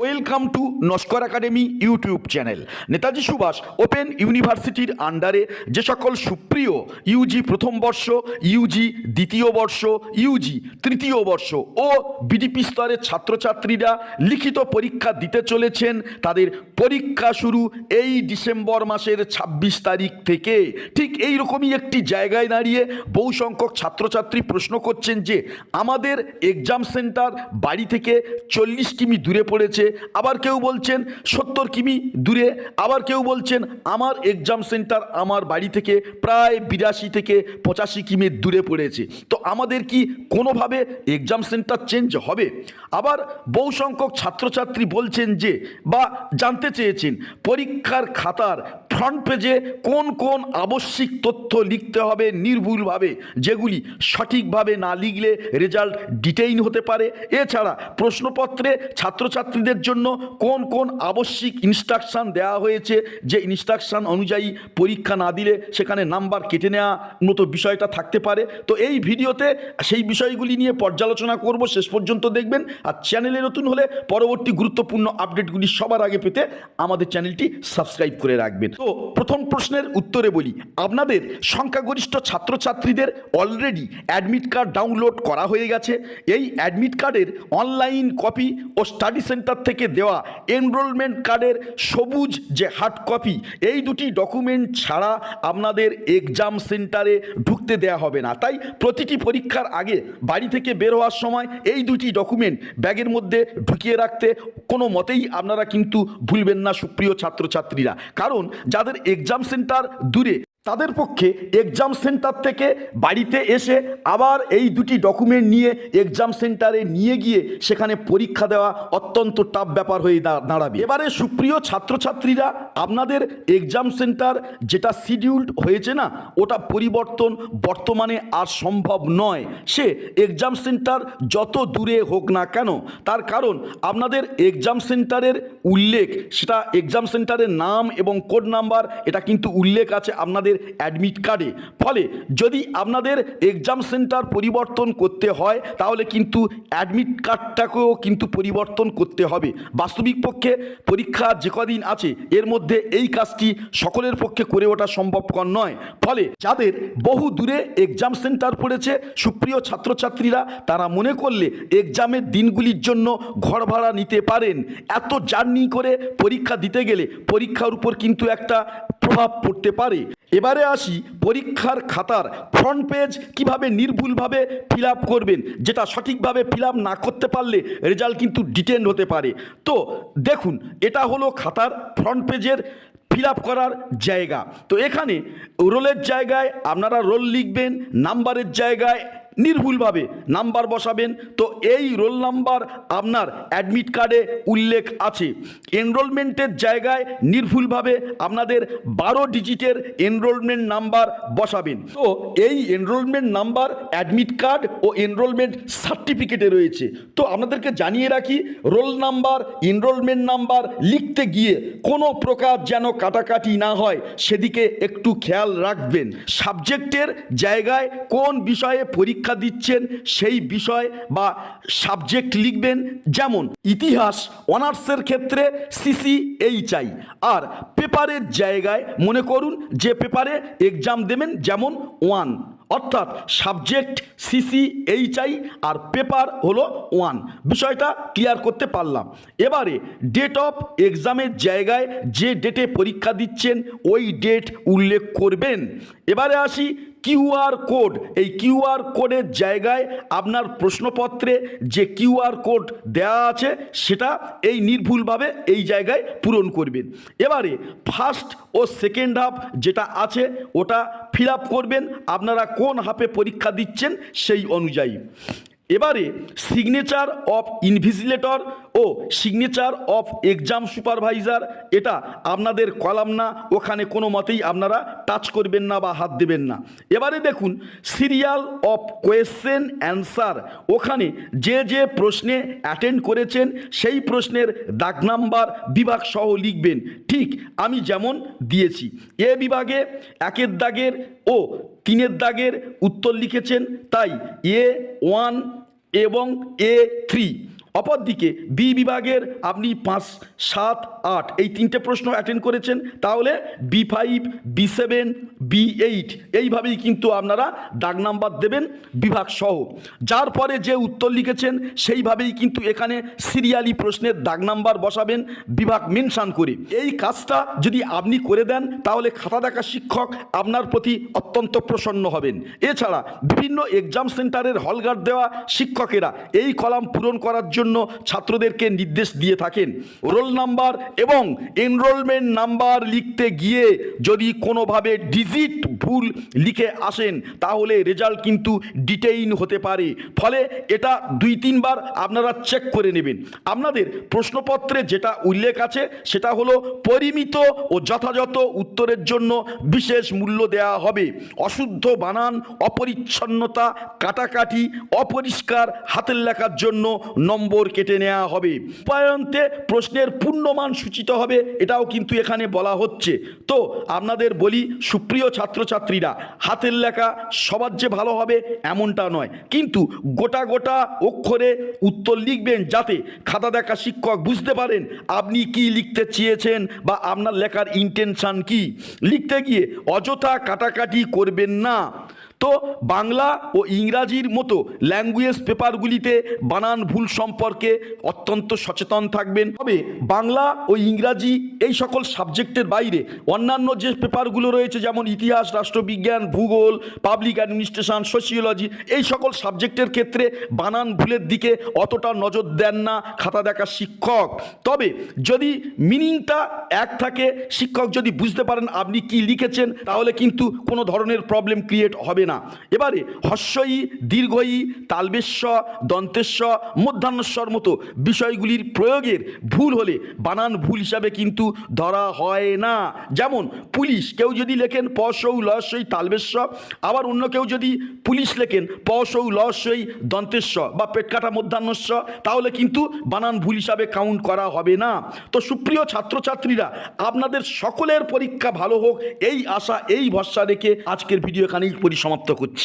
Welcome to Naskar academy YouTube channel Netaji Subhas open ইউনিভার্সিটির আন্ডারে যে সকল সুপ্রিয় ইউজি প্রথম বর্ষ ইউজি দ্বিতীয় বর্ষ ইউজি তৃতীয় বর্ষ ও বিডিপি স্তরের ছাত্রছাত্রীরা লিখিত পরীক্ষা দিতে চলেছেন। তাদের পরীক্ষা শুরু এই ডিসেম্বর মাসের ২৬ তারিখ থেকে। ঠিক এই রকমই একটি জায়গায় দাঁড়িয়ে বহু সংখ্যক ছাত্রছাত্রী প্রশ্ন করছেন যে, আমাদের এক্সাম সেন্টার বাড়ি থেকে চল্লিশ কিমি দূরে পড়েছে। আবার কেউ বলছেন সত্তর কিমি দূরে, আবার কেউ বলছেন আমার এক্সাম সেন্টার আমার বাড়ি থেকে প্রায় বিরাশি থেকে পঁচাশি কিমি দূরে পড়েছে। তো আমাদের কি কোনোভাবে এক্সাম সেন্টার চেঞ্জ হবে? আবার বহু সংখ্যক ছাত্রছাত্রী বলছেন যে, বা জানতে চেয়েছেন, পরীক্ষার খাতার ফ্রন্ট পেজে কোন কোন আবশ্যিক তথ্য লিখতে হবে নির্ভুলভাবে, যেগুলি সঠিকভাবে না লিখলে রেজাল্ট ডিটেইন হতে পারে। এছাড়া প্রশ্নপত্রে ছাত্রছাত্রীদের জন্য কোন কোন আবশ্যিক ইনস্ট্রাকশান দেওয়া হয়েছে, যে ইনস্ট্রাকশান অনুযায়ী পরীক্ষা না দিলে সেখানে নাম্বার কেটে নেওয়া মতো বিষয়টা থাকতে পারে। তো এই ভিডিওতে সেই বিষয়গুলি নিয়ে পর্যালোচনা করব, শেষ পর্যন্ত দেখবেন। আর চ্যানেলে নতুন হলে পরবর্তী গুরুত্বপূর্ণ আপডেটগুলি সবার আগে পেতে আমাদের চ্যানেলটি সাবস্ক্রাইব করে রাখবেন। তো প্রথম প্রশ্নের উত্তরে বলি, আপনাদের সংখ্যাগরিষ্ঠ ছাত্রছাত্রীদের অলরেডি অ্যাডমিট কার্ড ডাউনলোড করা হয়ে গেছে। এই অ্যাডমিট কার্ডের অনলাইন কপি ও স্টাডি সেন্টার থেকে দেওয়া এনরোলমেন্ট কার্ডের সবুজ যে হার্ড কপি এই দুটি ডকুমেন্ট ছাড়া আপনাদের এক্সাম সেন্টারে ঢুকতে দেওয়া হবে না। তাই প্রতিটি পরীক্ষার আগে বাড়ি থেকে বের হওয়ার সময় এই দুটি ডকুমেন্ট ব্যাগের মধ্যে ঢুকিয়ে রাখতে কোনো মতেই আপনারা কিন্তু ভুলবেন না সুপ্রিয় ছাত্রছাত্রীরা। কারণ যাদের এক্সাম সেন্টার দূরে তাদের পক্ষে এক্সাম সেন্টার থেকে বাড়িতে এসে আবার এই দুটি ডকুমেন্ট নিয়ে এক্সাম সেন্টারে নিয়ে গিয়ে সেখানে পরীক্ষা দেওয়া অত্যন্ত টাফ ব্যাপার হয়ে দাঁড়াবে। এবারে সুপ্রিয় ছাত্রছাত্রীরা, আপনাদের এক্সাম সেন্টার যেটা শিডিউলড হয়েছে না, ওটা পরিবর্তন বর্তমানে আর সম্ভব নয়। সে এক্সাম সেন্টার যত দূরে হোক না কেন, তার কারণ আপনাদের এক্সাম সেন্টারের উল্লেখ, সেটা এক্সাম সেন্টারের নাম এবং কোড নাম্বার এটা কিন্তু উল্লেখ আছে আপনাদের অ্যাডমিট কার্ডে ফলে যদি আপনাদের এক্সাম সেন্টার পরিবর্তন করতে হয়, তাহলে কিন্তু অ্যাডমিট কার্ডটাকেও কিন্তু পরিবর্তন করতে হবে। বাস্তবিক পক্ষে পরীক্ষা যে কদিন আছে, এর মধ্যে এই কাজটি সকলের পক্ষে করে ওঠা সম্ভবকর নয়। ফলে যাদের বহু দূরে এক্সাম সেন্টার পড়েছে, সুপ্রিয় ছাত্রছাত্রীরা, তারা মনে করলে এক্সামের দিনগুলির জন্য ঘর ভাড়া নিতে পারেন। এত জার্নি করে পরীক্ষা দিতে গেলে পরীক্ষার উপর কিন্তু একটা প্রভাব পড়তে পারে। এবারে আসি পরীক্ষার খাতার ফ্রন্ট পেজ কীভাবে নির্ভুলভাবে ফিল করবেন, যেটা সঠিকভাবে ফিল না করতে পারলে রেজাল্ট কিন্তু ডিটেন্ড হতে পারে। তো দেখুন, এটা হলো খাতার ফ্রন্ট পেজের ফিল করার জায়গা। তো এখানে রোলের জায়গায় আপনারা রোল লিখবেন নাম্বারের জায়গায় নির্ভুলভাবে নাম্বার বসাবেন। তো এই রোল নাম্বার আপনার অ্যাডমিট কার্ডে উল্লেখ আছে। এনরোলমেন্টের জায়গায় নির্ভুলভাবে আপনাদের বারো ডিজিটের এনরোলমেন্ট নাম্বার বসাবেন। তো এই এনরোলমেন্ট নাম্বার, অ্যাডমিট কার্ড ও এনরোলমেন্ট সার্টিফিকেটে রয়েছে। তো আপনাদেরকে জানিয়ে রাখি, রোল নাম্বার, এনরোলমেন্ট নাম্বার লিখতে গিয়ে কোনো প্রকার যেন কাটাকাটি না হয়, সেদিকে একটু খেয়াল রাখবেন। সাবজেক্টের জায়গায় কোন বিষয়ে পরীক্ষা দিচ্ছেন, সেই বিষয় বা সাবজেক্ট লিখবেন। যেমন, ইতিহাস, অনার্সের ক্ষেত্রে সিসি এইচআই আর পেপারের জায়গায় মনে করুন যে পেপারে এক্সাম দেবেন যেমন ওয়ান অর্থাৎ সাবজেক্ট সিসি এইচআই আর পেপার হলো ওয়ান বিষয়টা ক্লিয়ার করতে পারলাম। এবারে ডেট অফ এক্সামের জায়গায় যে ডেটে পরীক্ষা দিচ্ছেন, ওই ডেট উল্লেখ করবেন। এবারে আসি কিউআর কোড, এই কিউআর কোডের জায়গায় আপনার প্রশ্নপত্রে যে কিউআর কোড দেওয়া আছে, সেটা এই নির্ভুলভাবে এই জায়গায় পূরণ করবেন। এবারে ফার্স্ট ও সেকেন্ড হাফ যেটা আছে, ওটা ফিল করবেন। আপনারা কোন হাফে পরীক্ষা দিচ্ছেন সেই অনুযায়ী। এবারে সিগনেচার অফ ইনভিজিলেটর ও সিগনেচার অফ এক্সাম সুপারভাইজার এটা আপনাদের কলাম না, ওখানে কোনো মতেই আপনারা টাচ করবেন না বা হাত দেবেন না। এবারে দেখুন সিরিয়াল অফ কোয়েশ্চেন অ্যান্সার ওখানে যে যে প্রশ্নে অ্যাটেন্ড করেছেন, সেই প্রশ্নের দাগ নাম্বার বিভাগ সহ লিখবেন। ঠিক আমি যেমন দিয়েছি। এ বিভাগে একের দাগের ও তিনের দাগের উত্তর লিখেছেন, তাই এ ওয়ান এবং এ থ্রি। অপরদিকে বি বিভাগের আপনি পাঁচ, সাত, আট এই তিনটে প্রশ্ন অ্যাটেন্ড করেছেন, তাহলে B five B seven B eight এইভাবেই কিন্তু আপনারা দাগ নাম্বার দেবেন বিভাগ সহ। যার পরে যে উত্তর লিখেছেন, সেইভাবেই কিন্তু এখানে সিরিয়ালি প্রশ্নের দাগ নাম্বার বসাবেন বিভাগ মেনশান করে। এই কাজটা যদি আপনি করে দেন, তাহলে খাতা দেখা শিক্ষক আপনার প্রতি অত্যন্ত প্রসন্ন হবেন। এছাড়া বিভিন্ন এক্সাম সেন্টারের হলগার্ড দেওয়া শিক্ষকেরা এই কলাম পূরণ করার জন্য ছাত্রদেরকে নির্দেশ দিয়ে থাকেন। রোল নাম্বার এবং এনরোলমেন্ট নাম্বার লিখতে গিয়ে যদি কোনোভাবে ডিজিট ভুল লিখে আসেন, তাহলে রেজাল্ট কিন্তু ডিটেইন হতে পারে। ফলে এটা দুই, তিনবার আপনারা চেক করে নেবেন। আপনাদের প্রশ্নপত্রে যেটা উল্লেখ আছে, সেটা হলো পরিমিত ও যথাযথ উত্তরের জন্য বিশেষ মূল্য দেওয়া হবে। অশুদ্ধ বানান, অপরিচ্ছন্নতা, কাটাকাটি, অপরিষ্কার হাতের লেখার জন্য নম্বর কেটে নেওয়া হবে। উপায়ন্তে প্রশ্নের পূর্ণমান সূচিত হবে, এটাও কিন্তু এখানে বলা হচ্ছে। তো আপনাদের বলি, সুপ্রিয় ছাত্রছাত্রীরা, হাতের লেখা সবার যে ভালো হবে এমনটা নয়। কিন্তু গোটা গোটা অক্ষরে উত্তর লিখবেন যাতে খাতা দেখা শিক্ষক বুঝতে পারেন আপনি কি লিখতে চেয়েছেন বা আপনার লেখার ইন্টেনশান কি। লিখতে গিয়ে অযথা কাটাকাটি করবেন না। তো বাংলা ও ইংরাজির মতো ল্যাঙ্গুয়েজ পেপারগুলিতে বানান ভুল সম্পর্কে অত্যন্ত সচেতন থাকবেন। তবে বাংলা ও ইংরাজি এই সকল সাবজেক্টের বাইরে অন্যান্য যে পেপারগুলো রয়েছে, যেমন ইতিহাস, রাষ্ট্রবিজ্ঞান, ভূগোল পাবলিক অ্যাডমিনিস্ট্রেশন সোশিওলজি এই সকল সাবজেক্টের ক্ষেত্রে বানান ভুলের দিকে অতটা নজর দেন না খাতা দেখা শিক্ষক। তবে যদি মিনিংটা এক থাকে, শিক্ষক যদি বুঝতে পারেন আপনি কি লিখেছেন, তাহলে কিন্তু কোনো ধরনের প্রবলেম ক্রিয়েট হবে না। এবারে হস্যই দীর্ঘই, তালবেশ্য দন্তেশ্ব মধ্যাহ্নস্বর মতো বিষয়গুলির প্রয়োগের ভুল হলে বানান ভুল হিসাবে কিন্তু ধরা হয় না। যেমন পুলিশ, কেউ যদি লেখেন পশৌ লসই তালবেশ্য, আবার অন্য কেউ যদি পুলিশ লেখেন পশৌ লসই দন্তেশ্ব বা পেটকাটা মধ্যাহ্নস্ব, তাহলে কিন্তু বানান ভুল হিসাবে কাউন্ট করা হবে না। তো সুপ্রিয় ছাত্রছাত্রীরা, আপনাদের সকলের পরীক্ষা ভালো হোক, এই আশা, এই ভরসা রেখে আজকের ভিডিও এখানেই পরিসমাপ্ত। করছি